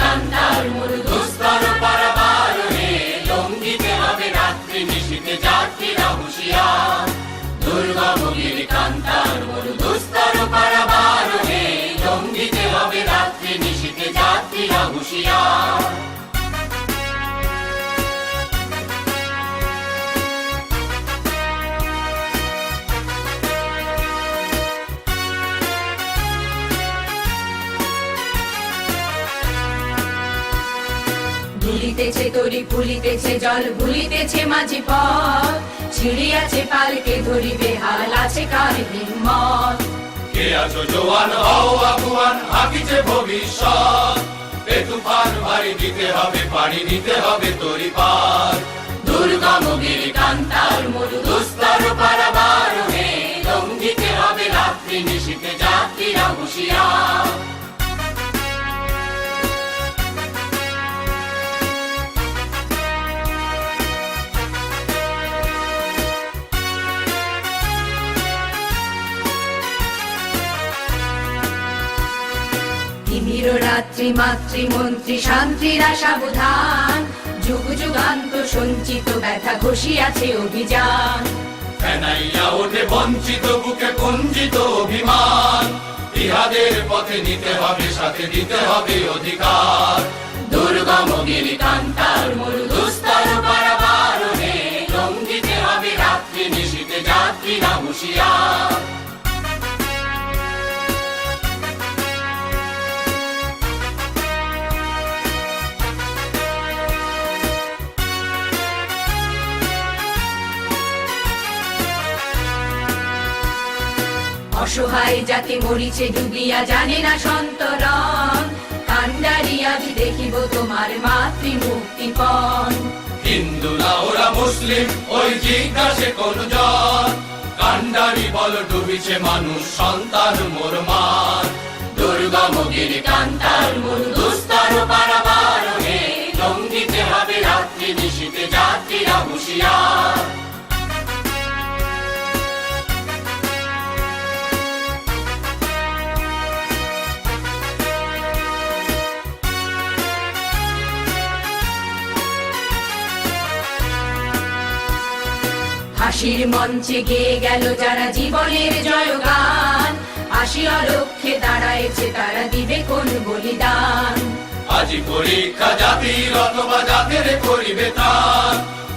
কান্তার মূল দুস্তর পারাবার হে। লঙ্গিতে হবে রাত্রি নিশিতে যাত্রীরা হুঁশিয়ার। দুর্গামুখীর কান্তার মূল দুস্তর পারাবার হে। লঙ্গিতে হবে রাত্রি নিশিতে যাত্রীরা হুঁশিয়ার। তরি ফুলিতেছে জল ভুলিতেছে মাঝি পথ। ছিড়িয়াছে পালকে ধরিবে হাল আছে কার হিম্মত। কে আছো জোয়ান হও আগুয়ান হাকিছে ভবিষ্যৎ। এ তুফান ভারী দিতে হবে পাড়ি দিতে হবে তরি পার। দুর্গম গিরি কান্তার মরু দুস্তর পারাবার হে লঙ্ঘিতে হবে রাত্রি নিশীতে যাত্রীরা হুঁশিয়ার। রাত্রি মাতৃ মন্ত্রী শান্তিরা সাবধান যুগ যুগান্ত সঞ্চিত ব্যথা ঘষিয়াছে অভিযান। ফেনাইয়া ওঠে বঞ্চিত বুকে কুঞ্চিত অভিমান। ইহাদের পথে নিতে হবে সাথে দিতে হবে অধিকার। দুর্গম গিরি কান্তার মরু দুস্তর পারাবার হে লঙ্ঘিতে হবে রাত্রি নিশীতে যাত্রীরা হুঁশিয়ার। অসহায় জাতি মরিছে, ডুবিয়া জানে না সন্তরণ। কান্ডারি আজ দেখিব তোমার মাতৃ মুক্তিপণ হিন্দু না, ওরা মুসলিম, ওই জিজ্ঞাসে কোন জন কান্ডারি বল, ডুবিছে মানুষ, সন্তান মোর মার। দুর্গা মুগির কান্তার মরু হাসির মঞ্চে গেয়ে গেল যারা জীবনের জয়গান। আসিয়া লক্ষ্যে দাঁড়াইছে তারা দিবে কোন বলিদান। আজি পরীক্ষা জাতির অথবা জাতের করিবে তার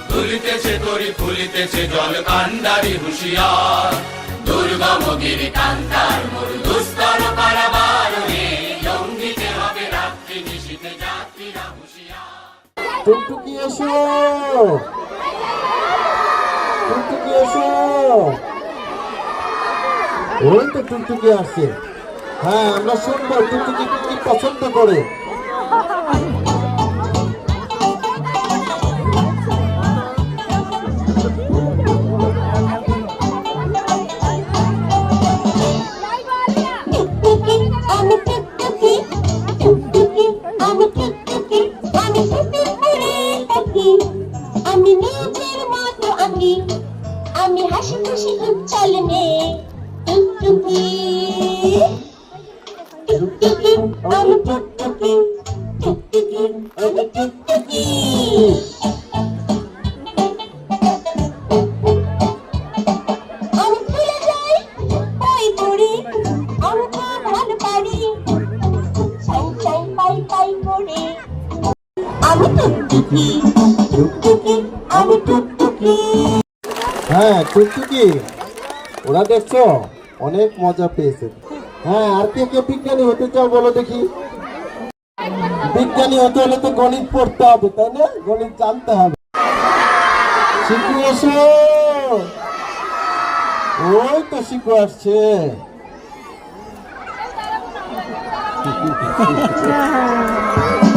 তুলিতেছে তরি ফুলিতেছে জল কান্ডারি হুঁশিয়ার। দুর্গম গিরি কান্তার মরু দুস্তর পারাবার লঙ্ঘিতে হবে রাত্রি নিশীতে যাত্রীরা হুঁশিয়ার। টুকটুকি এসো টুকটুকি এসো ওই তো টুকটুকি আসছে। হ্যাঁ আমরা শুনব টুকটুকি কি পছন্দ করে? হ্যাঁ টুকটুকি। ওরা দেখছ, অনেক মজা পেয়েছে। হ্যাঁ আর কে কে বিজ্ঞানী হতে চাও বলো দেখি। বিজ্ঞানী হতে হলে তো গণিত পড়তে হবে, তাই না? গণিত জানতে হবে। শিখু ওই তো শিখু আসছে। আমি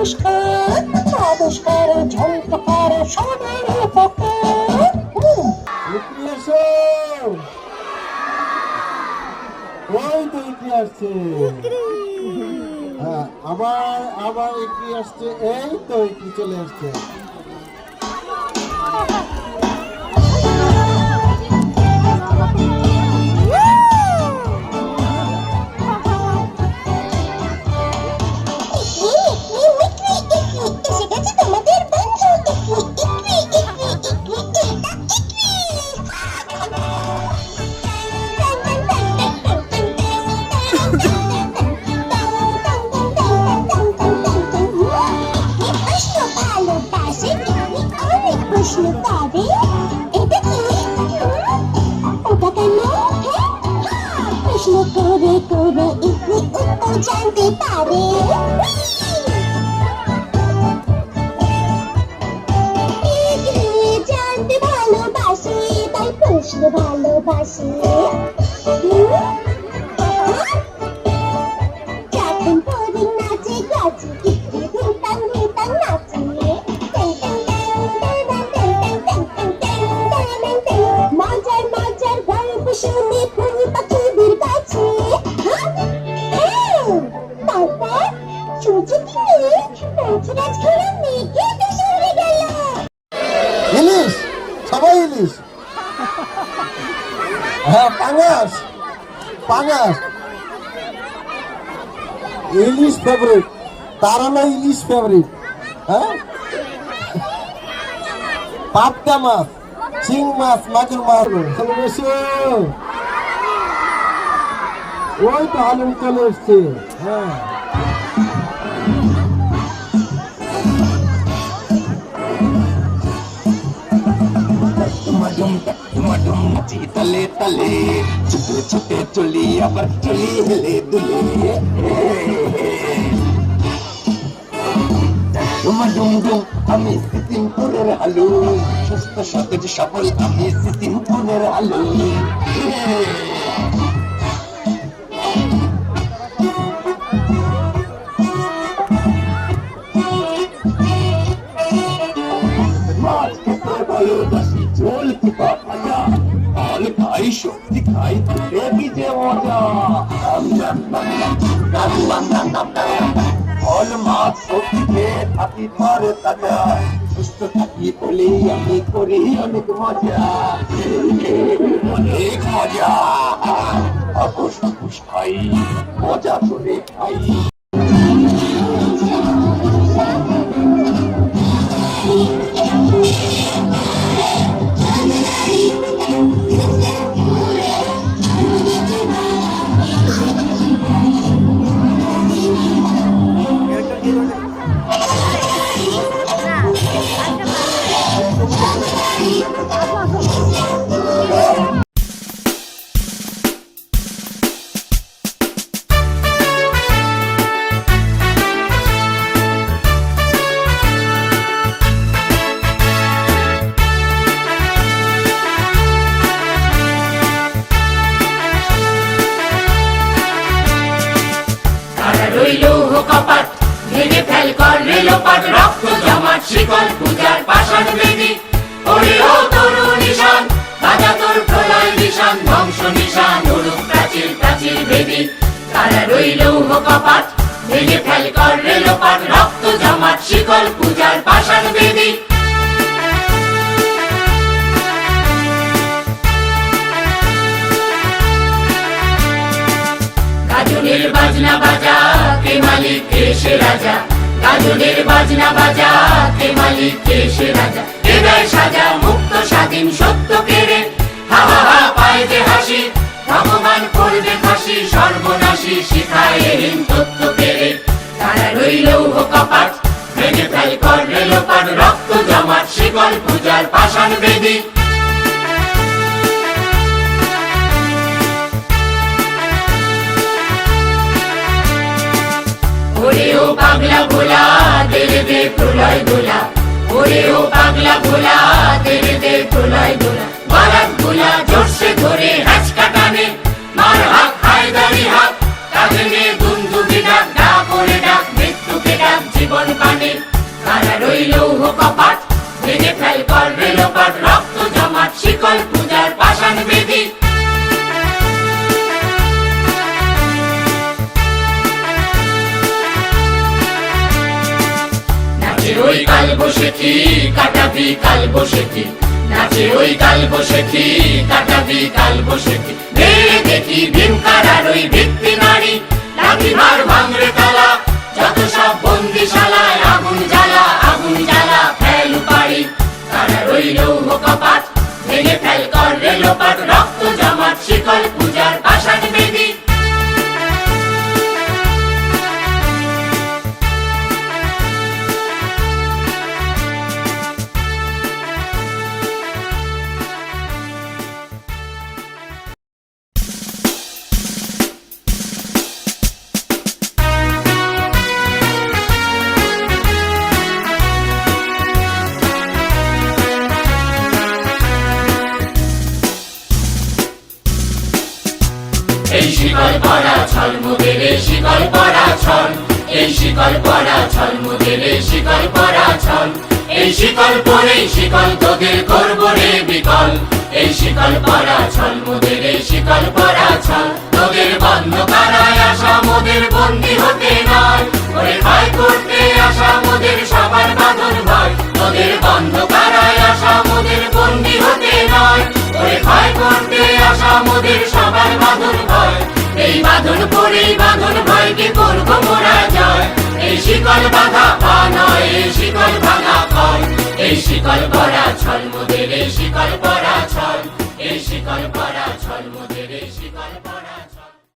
করে নমস্কার আবিষ্কার সবার এসো ওই তো ইকরি আসছে। হ্যাঁ আবার আবার ইকরি আসছে এই তো ইকরি চলে আসছে। ভালোবাসে। নাচে নাচে পাখিদের কাছে তারপর সূর্য দিনে পৌঁছরাজ ঘোড়া মেঘে দেশে উড়ে গেল ইলিশ সবাই ইলিশ হ্যাঁ পাঙাশ পাঙাশ ইলিশ ফেভারিট তার হলো ইলিশ ফেভারিট হ্যাঁ? পাবদা মাছ, চিং মাছ, মাগুর মাছ। বেশি ওই তো হালুন চলে এসছে। হ্যাঁ। ডুমাডুম ডুমাডুম নাচি তালে তালে। ছুটে ছুটে চলি আবার চলি হেলে দুলে। ডুমাডুম ডুম আমি সিসিমপুরের আলু। সুস্থ সতেজ সবল, আমি সিসিমপুরের আলু। খাই সত্যি খাই দেখি যে মজা। ফল মাছ সত্যি খেয়ে মারে তাজা। সুস্থ থাকি বলি আমি করি অনেক মজা। অনেক মজা। অপুষ খাই, মজা করে খাই। কর রক্ত জমাট, শিকল পূজার পাষাণ বেদি। ওরে ও তরু নিশান বাজা তোর প্রলয় নিশান, ধ্বংস নিশান উড়ুক প্রাচীর প্রাচীর বেদি। তারা রইল কপাট ভেঙে ফেল কর রেলোপাট রক্ত জমাট, শিকল পূজার পাষাণ বেদি। বাজনা বাজা, কে মালিক, কে সে রাজা। গাজনের বাজনা বাজা কে মালিক কে সে রাজা। কে সাজা মুক্ত, স্বাধীন, সত্য কেড়ে। হা হা হা পায় হাসি, ভগবান করবে ফাঁসি, সর্বনাশী শিখায় এহীন তত্ত্ব কেড়ে। তারা রইল কপাট, ভেঙে ফেল কর রেলোপাট রক্ত জমাট, শিকল পূজার পাষাণ বেদী। পাগলা ভোলা তেরে দে প্রলয় দোলা ওরে ও পাগলা ভোলা তেরে দে প্রলয় দোলা বারাত ভোলা, জোরসে ধরে হ্যাচকা কি কাটাবি কাল বসে কি? নাচে ওই কাল বসে কি কাটাবি কাল বসে শিকল পরা ছল মোদের এই শিকল পরা ছল, এই শিকল ছল এই শিকল পরা ছল, এই শিকল পরে শিকল তোদের রে বিকল, এই শিকল পরা ছল মোদের এই শিকল ছল, তোদের বন্ধ আসা মোদের হতে নয়, ওরে করতে আসা মোদের সবার বাঁধন ভয়, তোদের বন্ধ আসা মোদের হতে নয়, ওরে করতে আসা মোদের বাঁধন ভয়কে মোরা যায় এই শিকল বাঁধা পা নয়, এই শিকল ভাঙা কল এই শিকল ভরা ছল মোদের